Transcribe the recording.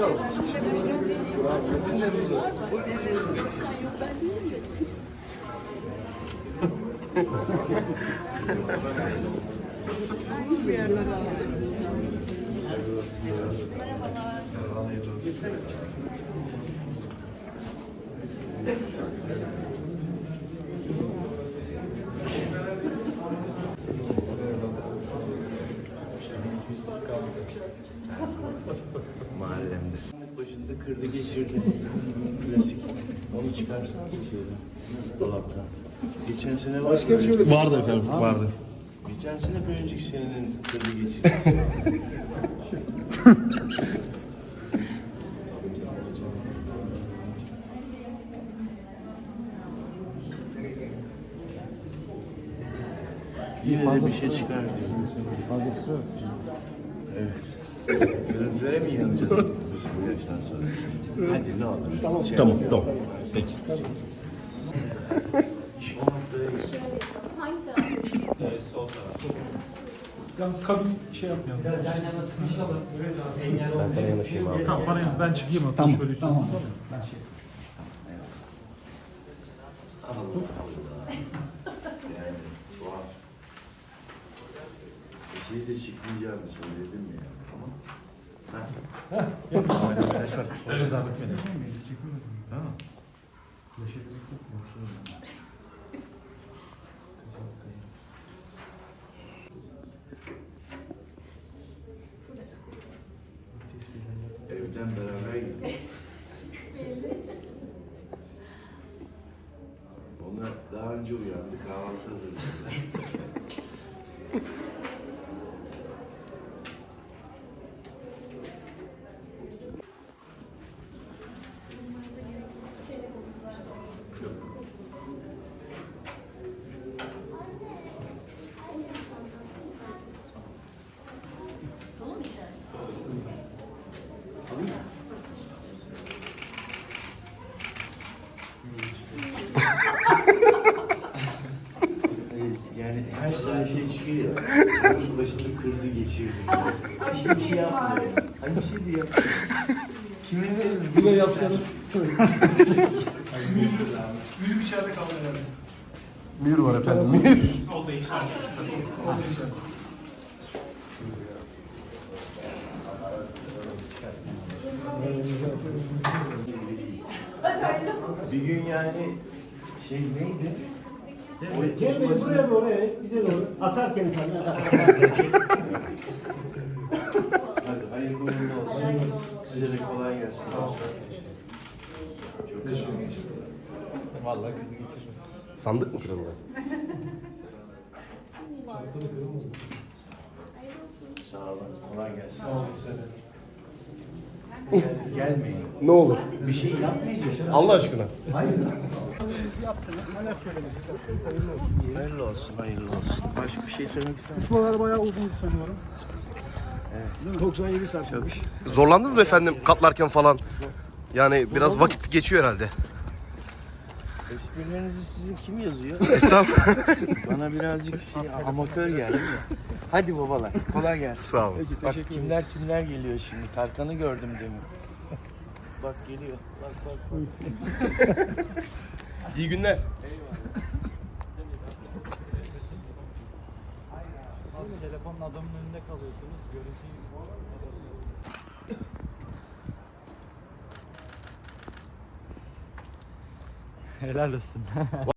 Mahallemde. Başında kırdı geçirdi. Klasik. Onu çıkarsan şeyden, dolaptan. Geçen sene var. Başka bir şey Vardı efendim, vardı. Geçen sene bir önceki senenin kırdı geçirdi. Yine de bir şey çıkar diyor. Fazlası yok. Evet. Görüntülere mi inanacağız bu yaştan sonra? Hadi ne olur. Tamam. Şey Tamam, tamam. Peki. İş o noktadayız. Hangi taraf? Yalnız kabin şey yapmayalım. Ben sana yanaşayım abi. Tamam bana yan- ben çıkayım tamam, şöyle istiyorsan. Tamam. Yani tuhaf. Bir şey de çıkmayacağını söyledim ya. Tamam. Ha. Öyle daha bitmedi. Ha. Evden beraber gittik. Ona daha önce uyandı, kahvaltı hazırladı. Yani her sene şey çıkıyor ya. Başını kırdı geçirdi. Hiçbir şey yapmıyor. Hani bir şey de yapmıyor. Kime veririz? Bir de yapsanız. Büyük içeride kaldı herhalde. Mühür var efendim, mühür. Solda içeride. Solda içeride. Bir gün yani şey neydi? Tutmasını- buraya doğru evet bize doğru. Atarken tabii. Hadi hayırlı uğurlu olsun. Size de kolay gelsin. Çok teşekkür ederim. Vallahi kırdı geçirdim. Sandık mı kırıldı? Sağ olun. Kolay gelsin. Sağ olun size de. Gel, gelmeyin. Ne olur. Bir şey yapmayacağız. Allah aşkına. Hayır. Yaptınız. Neler söylemek istersiniz? Hayırlı olsun diye. Hayırlı olsun, hayırlı olsun. Başka bir şey söylemek ister misin? Pusulalar bayağı uzun sanıyorum. Evet. 97 santim. Zorlandınız mı efendim katlarken falan? Yani biraz vakit geçiyor herhalde. Esprilerinizi sizin kim yazıyor? Estağfurullah. Bana birazcık şey amatör geldi de. Hadi babalar, kolay gelsin. Sağ olun. Peki Bak teşekkür kimler kimler geliyor şimdi. Tarkan'ı gördüm demin. Bak geliyor. Bak bak bak. İyi günler. Telefonun adamın önünde kalıyorsunuz. Görüntüyü Helal olsun.